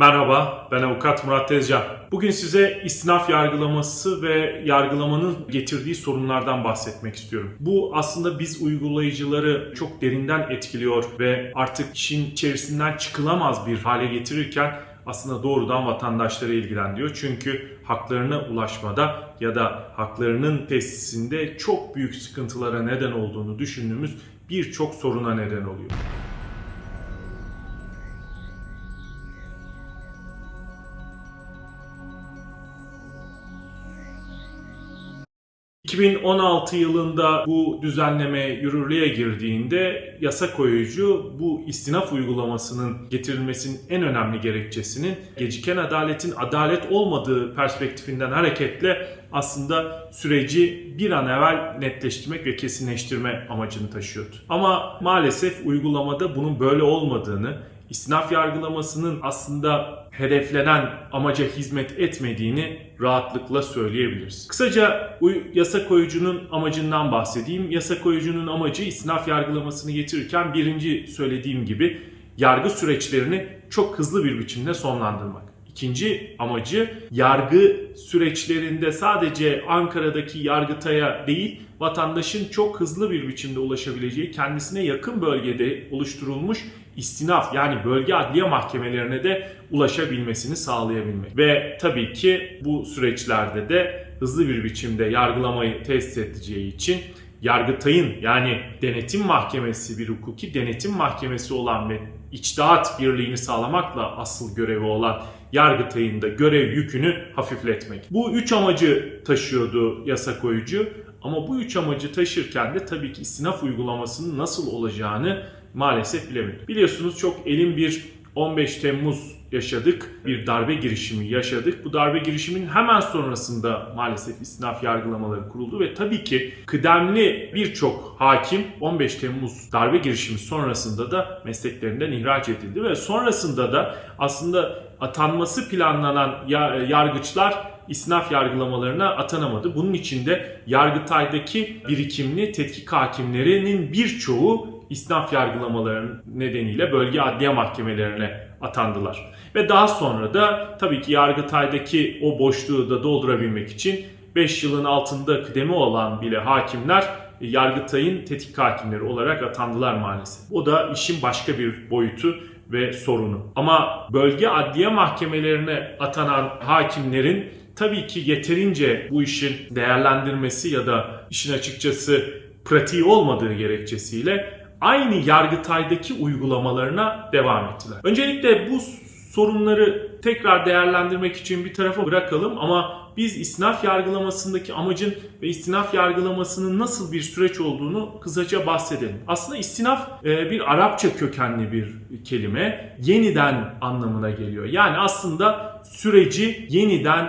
Merhaba, ben avukat Murat Tezcan. Bugün size istinaf yargılaması ve yargılamanın getirdiği sorunlardan bahsetmek istiyorum. Bu aslında biz uygulayıcıları çok derinden etkiliyor ve artık işin içerisinden çıkılamaz bir hale getirirken aslında doğrudan vatandaşları ilgilendiriyor. Çünkü haklarına ulaşmada ya da haklarının tesisinde çok büyük sıkıntılara neden olduğunu düşündüğümüz birçok soruna neden oluyor. ...2016 yılında bu düzenleme yürürlüğe girdiğinde yasa koyucu bu istinaf uygulamasının getirilmesinin en önemli gerekçesinin geciken adaletin adalet olmadığı perspektifinden hareketle aslında süreci bir an evvel netleştirmek ve kesinleştirme amacını taşıyordu. Ama maalesef uygulamada bunun böyle olmadığını, istinaf yargılamasının aslında hedeflenen amaca hizmet etmediğini rahatlıkla söyleyebiliriz. Kısaca yasa koyucunun amacından bahsedeyim. Yasa koyucunun amacı istinaf yargılamasını getirirken birinci söylediğim gibi yargı süreçlerini çok hızlı bir biçimde sonlandırmak. İkinci amacı yargı süreçlerinde sadece Ankara'daki yargıtaya değil vatandaşın çok hızlı bir biçimde ulaşabileceği kendisine yakın bölgede oluşturulmuş istinaf yani bölge adliye mahkemelerine de ulaşabilmesini sağlayabilmek. Ve tabii ki bu süreçlerde de hızlı bir biçimde yargılamayı tesis edeceği için Yargıtay'ın yani denetim mahkemesi bir hukuki denetim mahkemesi olan ve içtihat birliğini sağlamakla asıl görevi olan Yargıtay'ın da görev yükünü hafifletmek. Bu üç amacı taşıyordu yasa koyucu ama bu üç amacı taşırken de tabii ki istinaf uygulamasının nasıl olacağını maalesef bilemedik. Biliyorsunuz çok elin bir 15 Temmuz yaşadık. Bir darbe girişimi yaşadık. Bu darbe girişimin hemen sonrasında maalesef istinaf yargılamaları kuruldu ve tabii ki kıdemli birçok hakim 15 Temmuz darbe girişimi sonrasında da mesleklerinden ihraç edildi ve sonrasında da aslında atanması planlanan ya- yargıçlar istinaf yargılamalarına atanamadı. Bunun için de Yargıtay'daki birikimli tetkik hakimlerinin birçoğu istinaf yargılamaları nedeniyle bölge adliye mahkemelerine atandılar. Ve daha sonra da tabii ki Yargıtay'daki o boşluğu da doldurabilmek için 5 yılın altında kıdemi olan bile hakimler Yargıtay'ın tetkik hakimleri olarak atandılar maalesef. O da işin başka bir boyutu ve sorunu. Ama bölge adliye mahkemelerine atanan hakimlerin tabii ki yeterince bu işin değerlendirmesi ya da işin açıkçası pratiği olmadığı gerekçesiyle aynı Yargıtay'daki uygulamalarına devam ettiler. Öncelikle bu sorunları tekrar değerlendirmek için bir tarafa bırakalım ama biz istinaf yargılamasındaki amacın ve istinaf yargılamasının nasıl bir süreç olduğunu kısaca bahsedelim. Aslında istinaf e, bir Arapça kökenli bir kelime. Yeniden anlamına geliyor. Yani aslında süreci yeniden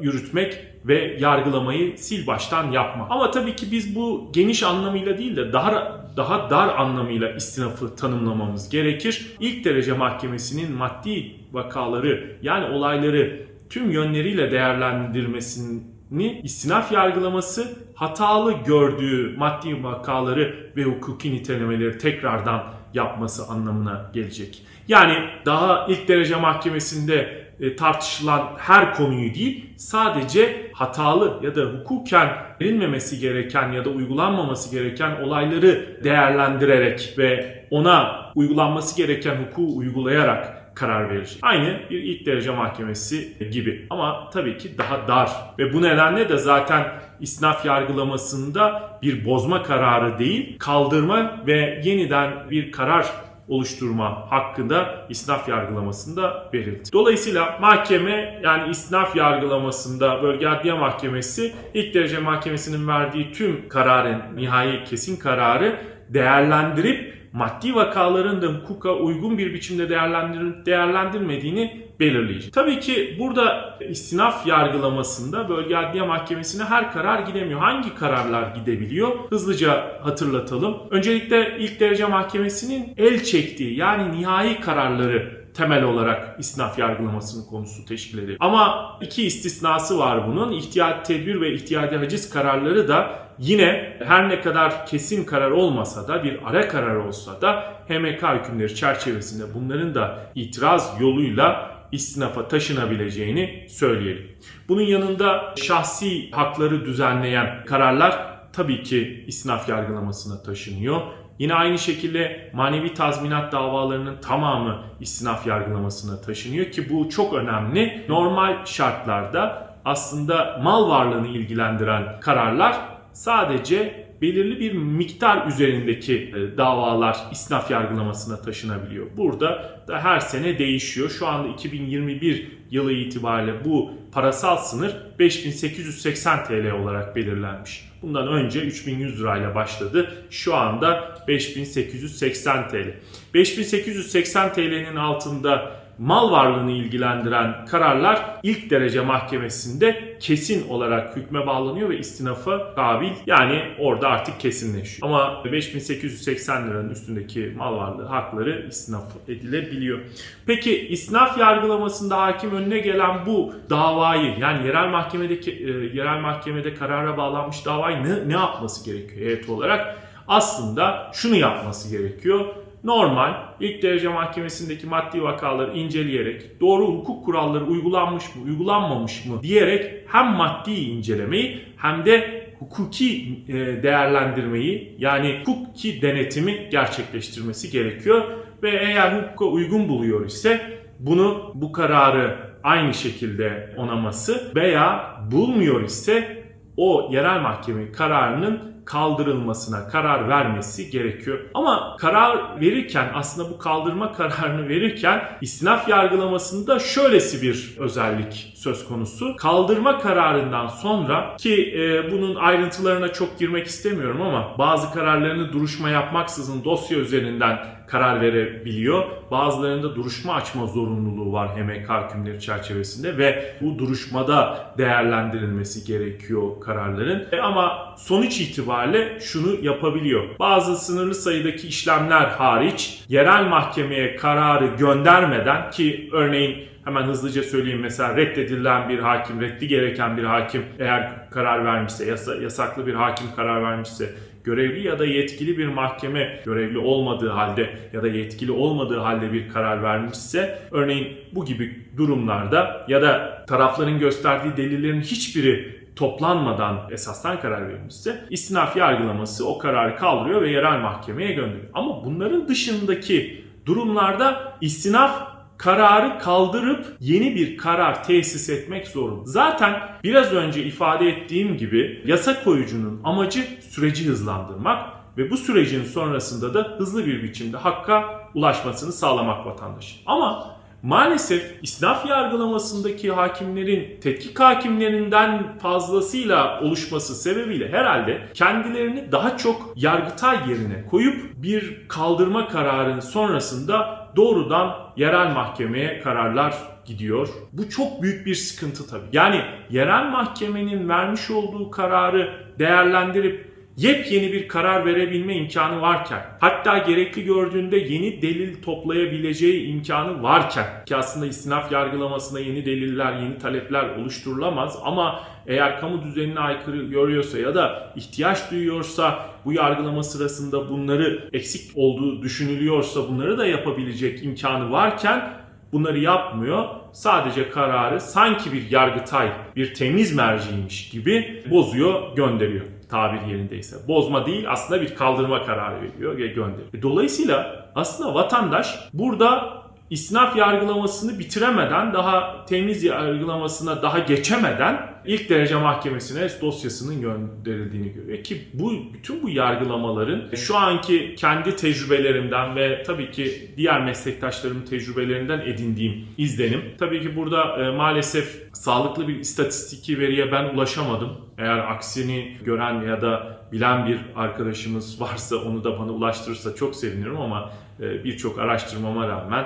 yürütmek ve yargılamayı sil baştan yapma. Ama tabii ki biz bu geniş anlamıyla değil de daha daha dar anlamıyla istinafı tanımlamamız gerekir. İlk derece mahkemesinin maddi vakaları yani olayları tüm yönleriyle değerlendirmesini istinaf yargılaması hatalı gördüğü maddi vakaları ve hukuki nitelemeleri tekrardan yapması anlamına gelecek. Yani daha ilk derece mahkemesinde tartışılan her konuyu değil sadece hatalı ya da hukuken verilmemesi gereken ya da uygulanmaması gereken olayları değerlendirerek ve ona uygulanması gereken hukuku uygulayarak karar verecek. Aynı bir ilk derece mahkemesi gibi ama tabii ki daha dar ve bu nedenle de zaten istinaf yargılamasında bir bozma kararı değil kaldırma ve yeniden bir karar oluşturma hakkı da istinaf yargılamasında verildi. Dolayısıyla mahkeme yani istinaf yargılamasında bölge adliye mahkemesi ilk derece mahkemesinin verdiği tüm kararın nihai kesin kararı değerlendirip maddi vakaların da hukuka uygun bir biçimde değerlendirilip değerlendirmediğini belirleyecek. Tabii ki burada istinaf yargılamasında bölge adliye mahkemesine her karar gidemiyor. Hangi kararlar gidebiliyor? Hızlıca hatırlatalım. Öncelikle ilk derece mahkemesinin el çektiği yani nihai kararları temel olarak istinaf yargılamasının konusu teşkil ediyor. Ama iki istisnası var bunun. İhtiyat tedbir ve ihtiyadi haciz kararları da yine her ne kadar kesin karar olmasa da bir ara karar olsa da HMK hükümleri çerçevesinde bunların da itiraz yoluyla istinafa taşınabileceğini söyleyelim. Bunun yanında şahsi hakları düzenleyen kararlar tabii ki istinaf yargılamasına taşınıyor. Yine aynı şekilde manevi tazminat davalarının tamamı istinaf yargılamasına taşınıyor ki bu çok önemli. Normal şartlarda aslında mal varlığını ilgilendiren kararlar sadece belirli bir miktar üzerindeki e, davalar istinaf yargılamasına taşınabiliyor. Burada da her sene değişiyor. Şu anda 2021 yılı itibariyle bu parasal sınır 5880 TL olarak belirlenmiş. Bundan önce 3100 lirayla başladı. Şu anda 5880 TL. 5880 TL'nin altında mal varlığını ilgilendiren kararlar ilk derece mahkemesinde kesin olarak hükme bağlanıyor ve istinafa kabil yani orada artık kesinleşiyor. Ama 5880 liranın üstündeki mal varlığı hakları istinaf edilebiliyor. Peki istinaf yargılamasında hakim önüne gelen bu davayı yani yerel mahkemedeki e, yerel mahkemede karara bağlanmış davayı ne, ne yapması gerekiyor heyet olarak? Aslında şunu yapması gerekiyor normal ilk derece mahkemesindeki maddi vakaları inceleyerek doğru hukuk kuralları uygulanmış mı uygulanmamış mı diyerek hem maddi incelemeyi hem de hukuki e, değerlendirmeyi yani hukuki denetimi gerçekleştirmesi gerekiyor. Ve eğer hukuka uygun buluyor ise bunu bu kararı aynı şekilde onaması veya bulmuyor ise o yerel mahkeme kararının kaldırılmasına karar vermesi gerekiyor. Ama karar verirken aslında bu kaldırma kararını verirken istinaf yargılamasında şöylesi bir özellik söz konusu. Kaldırma kararından sonra ki e, bunun ayrıntılarına çok girmek istemiyorum ama bazı kararlarını duruşma yapmaksızın dosya üzerinden karar verebiliyor. Bazılarında duruşma açma zorunluluğu var HMK hükümleri çerçevesinde ve bu duruşmada değerlendirilmesi gerekiyor kararların. E ama sonuç itibariyle şunu yapabiliyor. Bazı sınırlı sayıdaki işlemler hariç yerel mahkemeye kararı göndermeden ki örneğin hemen hızlıca söyleyeyim mesela reddedilen bir hakim, reddi gereken bir hakim eğer karar vermişse, yasa, yasaklı bir hakim karar vermişse görevli ya da yetkili bir mahkeme görevli olmadığı halde ya da yetkili olmadığı halde bir karar vermişse örneğin bu gibi durumlarda ya da tarafların gösterdiği delillerin hiçbiri toplanmadan esastan karar verilmişse istinaf yargılaması o kararı kaldırıyor ve yerel mahkemeye gönderiyor. Ama bunların dışındaki durumlarda istinaf kararı kaldırıp yeni bir karar tesis etmek zorunda. Zaten biraz önce ifade ettiğim gibi yasa koyucunun amacı süreci hızlandırmak ve bu sürecin sonrasında da hızlı bir biçimde hakka ulaşmasını sağlamak vatandaşın. Ama Maalesef isnaf yargılamasındaki hakimlerin tetkik hakimlerinden fazlasıyla oluşması sebebiyle herhalde kendilerini daha çok yargıtay yerine koyup bir kaldırma kararının sonrasında doğrudan yerel mahkemeye kararlar gidiyor. Bu çok büyük bir sıkıntı tabii. Yani yerel mahkemenin vermiş olduğu kararı değerlendirip yepyeni bir karar verebilme imkanı varken hatta gerekli gördüğünde yeni delil toplayabileceği imkanı varken ki aslında istinaf yargılamasında yeni deliller, yeni talepler oluşturulamaz ama eğer kamu düzenine aykırı görüyorsa ya da ihtiyaç duyuyorsa bu yargılama sırasında bunları eksik olduğu düşünülüyorsa bunları da yapabilecek imkanı varken bunları yapmıyor. Sadece kararı sanki bir yargıtay, bir temiz merciymiş gibi bozuyor, gönderiyor tabir yerindeyse. Bozma değil aslında bir kaldırma kararı veriyor ve gönderiyor. Dolayısıyla aslında vatandaş burada istinaf yargılamasını bitiremeden, daha temiz yargılamasına daha geçemeden ilk derece mahkemesine dosyasının gönderildiğini görüyor. Ki bu bütün bu yargılamaların şu anki kendi tecrübelerimden ve tabii ki diğer meslektaşlarımın tecrübelerinden edindiğim izlenim. Tabii ki burada e, maalesef sağlıklı bir istatistiki veriye ben ulaşamadım. Eğer aksini gören ya da bilen bir arkadaşımız varsa onu da bana ulaştırırsa çok sevinirim ama e, birçok araştırmama rağmen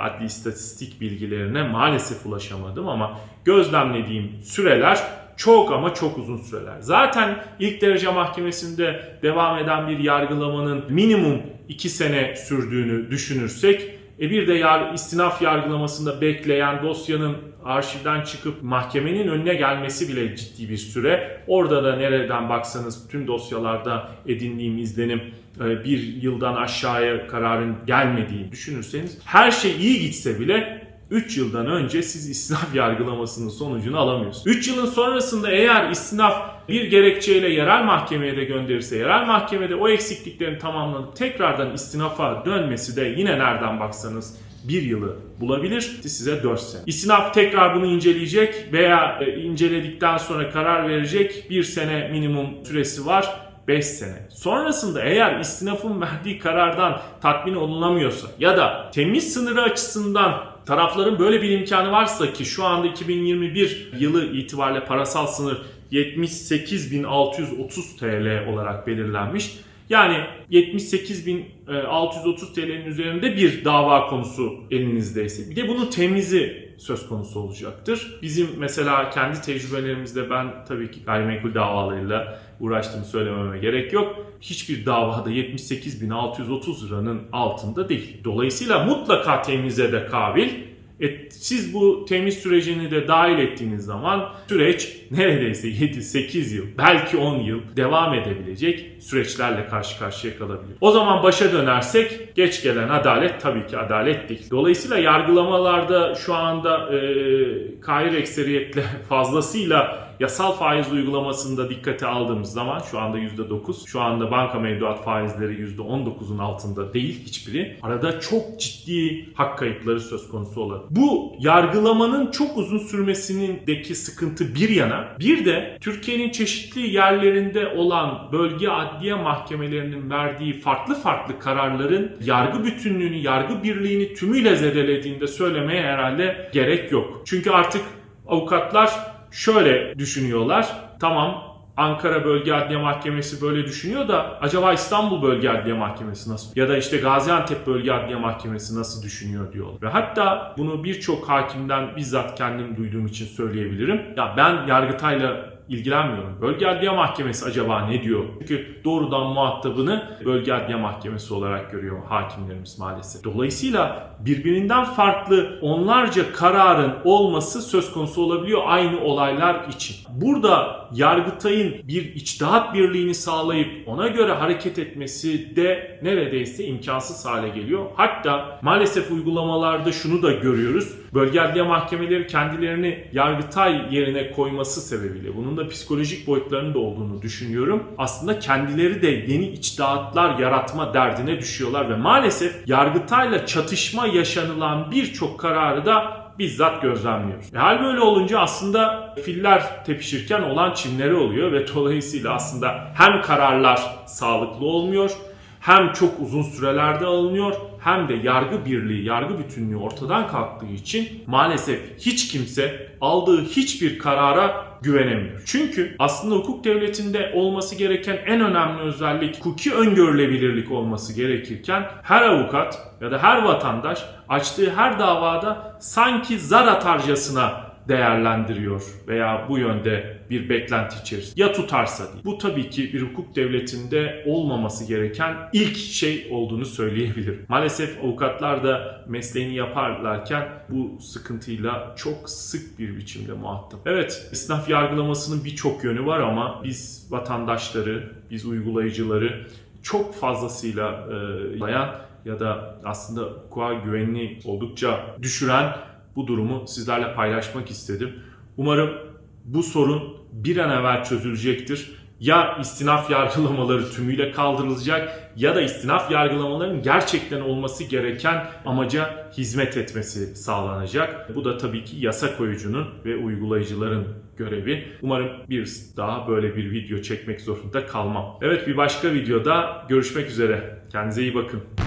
adli istatistik bilgilerine maalesef ulaşamadım ama gözlemlediğim süreler çok ama çok uzun süreler. Zaten ilk derece mahkemesinde devam eden bir yargılamanın minimum 2 sene sürdüğünü düşünürsek e bir de yar, istinaf yargılamasında bekleyen dosyanın arşivden çıkıp mahkemenin önüne gelmesi bile ciddi bir süre. Orada da nereden baksanız tüm dosyalarda edindiğim izlenim bir yıldan aşağıya kararın gelmediğini düşünürseniz her şey iyi gitse bile 3 yıldan önce siz istinaf yargılamasının sonucunu alamıyorsunuz. 3 yılın sonrasında eğer istinaf bir gerekçeyle yerel mahkemeye de gönderirse, yerel mahkemede o eksikliklerin tamamlanıp tekrardan istinafa dönmesi de yine nereden baksanız bir yılı bulabilir. Size 4 sene. İstinaf tekrar bunu inceleyecek veya e, inceledikten sonra karar verecek. Bir sene minimum süresi var. 5 sene. Sonrasında eğer istinafın verdiği karardan tatmin olunamıyorsa ya da temiz sınırı açısından tarafların böyle bir imkanı varsa ki şu anda 2021 yılı itibariyle parasal sınır 78.630 TL olarak belirlenmiş. Yani 78.630 TL'nin üzerinde bir dava konusu elinizdeyse bir de bunun temizi söz konusu olacaktır. Bizim mesela kendi tecrübelerimizde ben tabii ki gayrimenkul davalarıyla uğraştığımı söylememe gerek yok. Hiçbir davada 78.630 liranın altında değil. Dolayısıyla mutlaka temize de kabil. E, siz bu temiz sürecini de dahil ettiğiniz zaman süreç neredeyse 7-8 yıl belki 10 yıl devam edebilecek süreçlerle karşı karşıya kalabilir. O zaman başa dönersek geç gelen adalet tabii ki adalet değil. Dolayısıyla yargılamalarda şu anda e, kair ekseriyetle fazlasıyla yasal faiz uygulamasında dikkate aldığımız zaman şu anda %9, şu anda banka mevduat faizleri %19'un altında değil hiçbiri. Arada çok ciddi hak kayıpları söz konusu olan. Bu yargılamanın çok uzun sürmesindeki sıkıntı bir yana bir de Türkiye'nin çeşitli yerlerinde olan bölge adliye mahkemelerinin verdiği farklı farklı kararların yargı bütünlüğünü, yargı birliğini tümüyle zedelediğinde söylemeye herhalde gerek yok. Çünkü artık avukatlar şöyle düşünüyorlar. Tamam Ankara Bölge Adliye Mahkemesi böyle düşünüyor da acaba İstanbul Bölge Adliye Mahkemesi nasıl ya da işte Gaziantep Bölge Adliye Mahkemesi nasıl düşünüyor diyorlar. Ve hatta bunu birçok hakimden bizzat kendim duyduğum için söyleyebilirim. Ya ben Yargıtay'la ilgilenmiyorum. Bölge Adliye Mahkemesi acaba ne diyor? Çünkü doğrudan muhatabını Bölge Adliye Mahkemesi olarak görüyor hakimlerimiz maalesef. Dolayısıyla birbirinden farklı onlarca kararın olması söz konusu olabiliyor aynı olaylar için. Burada Yargıtay'ın bir içtihat birliğini sağlayıp ona göre hareket etmesi de neredeyse imkansız hale geliyor. Hatta maalesef uygulamalarda şunu da görüyoruz. Bölge adliye mahkemeleri kendilerini Yargıtay yerine koyması sebebiyle bunun da psikolojik boyutlarının da olduğunu düşünüyorum. Aslında kendileri de yeni içtihatlar yaratma derdine düşüyorlar ve maalesef Yargıtay'la çatışma yaşanılan birçok kararı da bizzat gözlemliyoruz. E hal böyle olunca aslında filler tepişirken olan çimleri oluyor ve dolayısıyla aslında hem kararlar sağlıklı olmuyor hem çok uzun sürelerde alınıyor hem de yargı birliği, yargı bütünlüğü ortadan kalktığı için maalesef hiç kimse aldığı hiçbir karara güvenemiyor. Çünkü aslında hukuk devletinde olması gereken en önemli özellik hukuki öngörülebilirlik olması gerekirken her avukat ya da her vatandaş açtığı her davada sanki zar atarcasına değerlendiriyor veya bu yönde bir beklenti içerisinde. Ya tutarsa değil. Bu tabii ki bir hukuk devletinde olmaması gereken ilk şey olduğunu söyleyebilirim. Maalesef avukatlar da mesleğini yaparlarken bu sıkıntıyla çok sık bir biçimde muhatap. Evet, isnaf yargılamasının birçok yönü var ama biz vatandaşları, biz uygulayıcıları çok fazlasıyla e, dayan ya da aslında hukuka güvenini oldukça düşüren bu durumu sizlerle paylaşmak istedim. Umarım bu sorun bir an evvel çözülecektir. Ya istinaf yargılamaları tümüyle kaldırılacak ya da istinaf yargılamalarının gerçekten olması gereken amaca hizmet etmesi sağlanacak. Bu da tabii ki yasa koyucunun ve uygulayıcıların görevi. Umarım bir daha böyle bir video çekmek zorunda kalmam. Evet bir başka videoda görüşmek üzere. Kendinize iyi bakın.